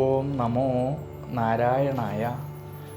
ഓം നമോ നാരായണായ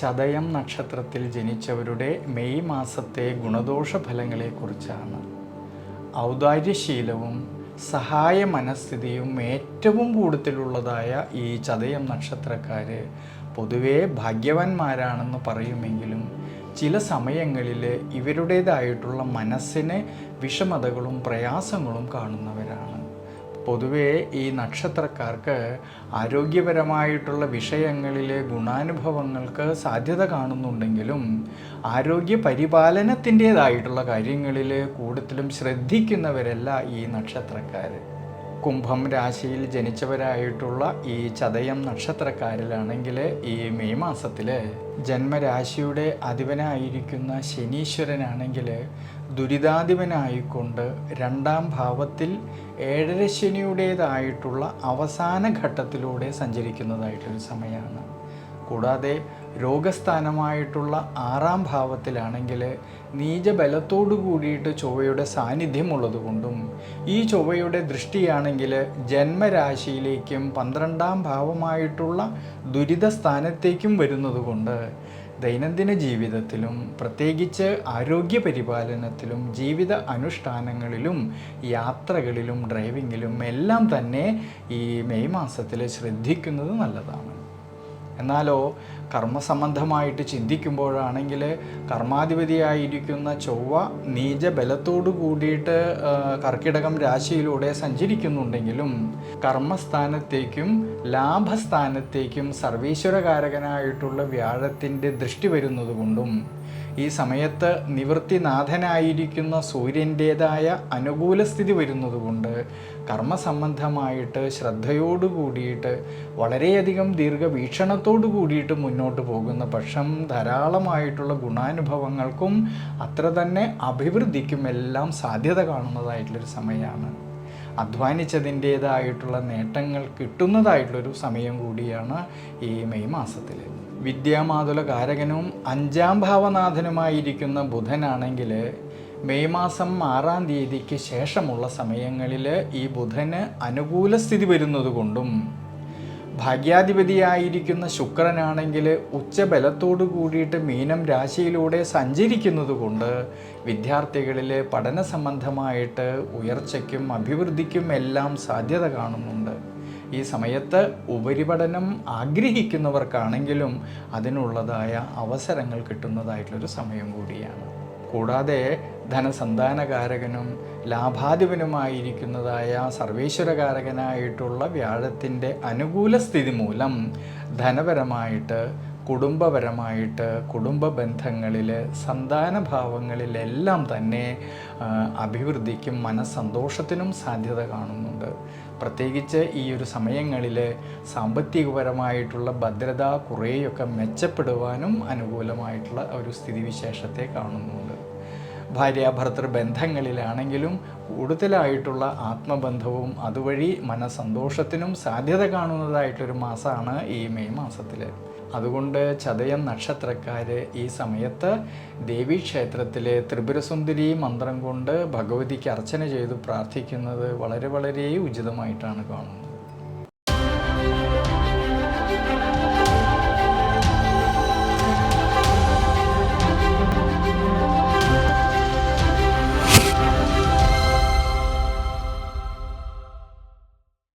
ചതയം നക്ഷത്രത്തിൽ ജനിച്ചവരുടെ മെയ് മാസത്തെ ഗുണദോഷ ഫലങ്ങളെക്കുറിച്ചാണ് ഔദാര്യശീലവും സഹായ മനസ്ഥിതിയും ഏറ്റവും കൂടുതലുള്ളതായ ഈ ചതയം നക്ഷത്രക്കാർ പൊതുവേ ഭാഗ്യവാന്മാരാണെന്ന് പറയുമെങ്കിലും ചില സമയങ്ങളിൽ ഇവരുടേതായിട്ടുള്ള മനസ്സിന് വിഷമതകളും പ്രയാസങ്ങളും കാണുന്നവരാണ്. പൊതുവേ ഈ നക്ഷത്രക്കാർക്ക് ആരോഗ്യപരമായിട്ടുള്ള വിഷയങ്ങളിലെ ഗുണാനുഭവങ്ങൾക്ക് സാധ്യത കാണുന്നുണ്ടെങ്കിലും ആരോഗ്യ പരിപാലനത്തിന്റേതായിട്ടുള്ള കാര്യങ്ങളിൽ കൂടുതലും ശ്രദ്ധിക്കുന്നവരല്ല ഈ നക്ഷത്രക്കാർ കുംഭം രാശിയിൽ ജനിച്ചവരായിട്ടുള്ള ഈ ചതയം നക്ഷത്രക്കാരിലാണെങ്കിൽ ഈ മെയ് മാസത്തിൽ ജന്മരാശിയുടെ അധിപനായിരിക്കുന്ന ശനീശ്വരനാണെങ്കിൽ ദുരിതാധിപനായിക്കൊണ്ട് രണ്ടാം ഭാവത്തിൽ ഏഴര ശനിയുടേതായിട്ടുള്ള അവസാന ഘട്ടത്തിലൂടെ സഞ്ചരിക്കുന്നതായിട്ടൊരു സമയമാണ്. കൂടാതെ രോഗസ്ഥാനമായിട്ടുള്ള ആറാം ഭാവത്തിലാണെങ്കിൽ നീചബലത്തോടു കൂടിയിട്ട് ചൊവ്വയുടെ സാന്നിധ്യം ഉള്ളതുകൊണ്ടും ഈ ചൊവ്വയുടെ ദൃഷ്ടിയാണെങ്കിൽ ജന്മരാശിയിലേക്കും പന്ത്രണ്ടാം ഭാവമായിട്ടുള്ള ദുരിത സ്ഥാനത്തേക്കും വരുന്നതുകൊണ്ട് ദൈനംദിന ജീവിതത്തിലും പ്രത്യേകിച്ച് ആരോഗ്യ പരിപാലനത്തിലും ജീവിത അനുഷ്ഠാനങ്ങളിലും യാത്രകളിലും ഡ്രൈവിങ്ങിലും എല്ലാം തന്നെ ഈ മെയ് മാസത്തിൽ ശ്രദ്ധിക്കുന്നത് നല്ലതാണ്. എന്നാലോ കർമ്മസംബന്ധമായിട്ട് ചിന്തിക്കുമ്പോഴാണെങ്കിൽ കർമാധിപതിയായിരിക്കുന്ന ചൊവ്വ നീച ബലത്തോടു കൂടിയിട്ട് കർക്കിടകം രാശിയിലൂടെ സഞ്ചരിക്കുന്നുണ്ടെങ്കിലും കർമ്മസ്ഥാനത്തേക്കും ലാഭസ്ഥാനത്തേക്കും സർവീശ്വരകാരകനായിട്ടുള്ള വ്യാഴത്തിന്റെ ദൃഷ്ടി വരുന്നത് കൊണ്ടും ഈ സമയത്ത് നിവൃത്തിനാഥനായിരിക്കുന്ന സൂര്യന്റേതായ അനുകൂല സ്ഥിതി വരുന്നതുകൊണ്ട് കർമ്മസംബന്ധമായിട്ട് ശ്രദ്ധയോടു കൂടിയിട്ട് വളരെയധികം ദീർഘവീക്ഷണത്തോടു കൂടിയിട്ട് മുന്നോട്ട് പോകുന്ന പക്ഷം ധാരാളമായിട്ടുള്ള ഗുണാനുഭവങ്ങൾക്കും അത്ര തന്നെ അഭിവൃദ്ധിക്കും എല്ലാം സാധ്യത കാണുന്നതായിട്ടുള്ളൊരു സമയമാണ്. അധ്വാനിച്ചതിന്റേതായിട്ടുള്ള നേട്ടങ്ങൾ കിട്ടുന്നതായിട്ടുള്ളൊരു സമയം കൂടിയാണ് ഈ മെയ് മാസത്തിൽ വിദ്യാമാതുല കാരകനും അഞ്ചാം ഭാവനാഥനുമായിരിക്കുന്ന ബുധനാണെങ്കിൽ മെയ് മാസം ആറാം തീയതിക്ക് ശേഷമുള്ള സമയങ്ങളിൽ ഈ ബുധന് അനുകൂല സ്ഥിതി വരുന്നതുകൊണ്ടും ഭാഗ്യാധിപതിയായിരിക്കുന്ന ശുക്രനാണെങ്കിൽ ഉച്ചബലത്തോടു കൂടിയിട്ട് മീനം രാശിയിലൂടെ സഞ്ചരിക്കുന്നത് കൊണ്ട് വിദ്യാർത്ഥികളിൽ പഠന സംബന്ധമായിട്ട് ഉയർച്ചയ്ക്കും അഭിവൃദ്ധിക്കും എല്ലാം സാധ്യത കാണുന്നുണ്ട്. ഈ സമയത്ത് ഉപരിപഠനം ആഗ്രഹിക്കുന്നവർക്കാണെങ്കിലും അതിനുള്ളതായ അവസരങ്ങൾ കിട്ടുന്നതായിട്ടുള്ളൊരു സമയം കൂടിയാണ്. കൂടാതെ ധനസന്താനകാരകനും ലാഭാധിപനുമായിരിക്കുന്നതായ സർവേശ്വരകാരകനായിട്ടുള്ള വ്യാഴത്തിന്റെ അനുകൂല സ്ഥിതി മൂലം ധനപരമായിട്ട് കുടുംബപരമായിട്ട് കുടുംബ ബന്ധങ്ങളിൽ സന്താന ഭാവങ്ങളിലെല്ലാം തന്നെ അഭിവൃദ്ധിക്കും മനസ്സന്തോഷത്തിനും സാധ്യത കാണുന്നുണ്ട്. പ്രത്യേകിച്ച് ഈ ഒരു സമയങ്ങളിൽ സാമ്പത്തികപരമായിട്ടുള്ള ഭദ്രത കുറേയൊക്കെ മെച്ചപ്പെടുവാനും അനുകൂലമായിട്ടുള്ള ഒരു സ്ഥിതിവിശേഷത്തെ കാണുന്നുണ്ട്. ഭാര്യാഭർത്തൃ ബന്ധങ്ങളിലാണെങ്കിലും കൂടുതലായിട്ടുള്ള ആത്മബന്ധവും അതുവഴി മനസന്തോഷത്തിനും സാധ്യത കാണുന്നതായിട്ടൊരു മാസമാണ് ഈ മെയ് മാസത്തിൽ അതുകൊണ്ട് ചതയം നക്ഷത്രക്കാർ ഈ സമയത്ത് ദേവീക്ഷേത്രത്തിലെ ത്രിപുരസുന്ദരി മന്ത്രം കൊണ്ട് ഭഗവതിക്ക് അർച്ചന ചെയ്ത് പ്രാർത്ഥിക്കുന്നത് വളരെ വളരെ ഉചിതമായിട്ടാണ് കാണുന്നത്.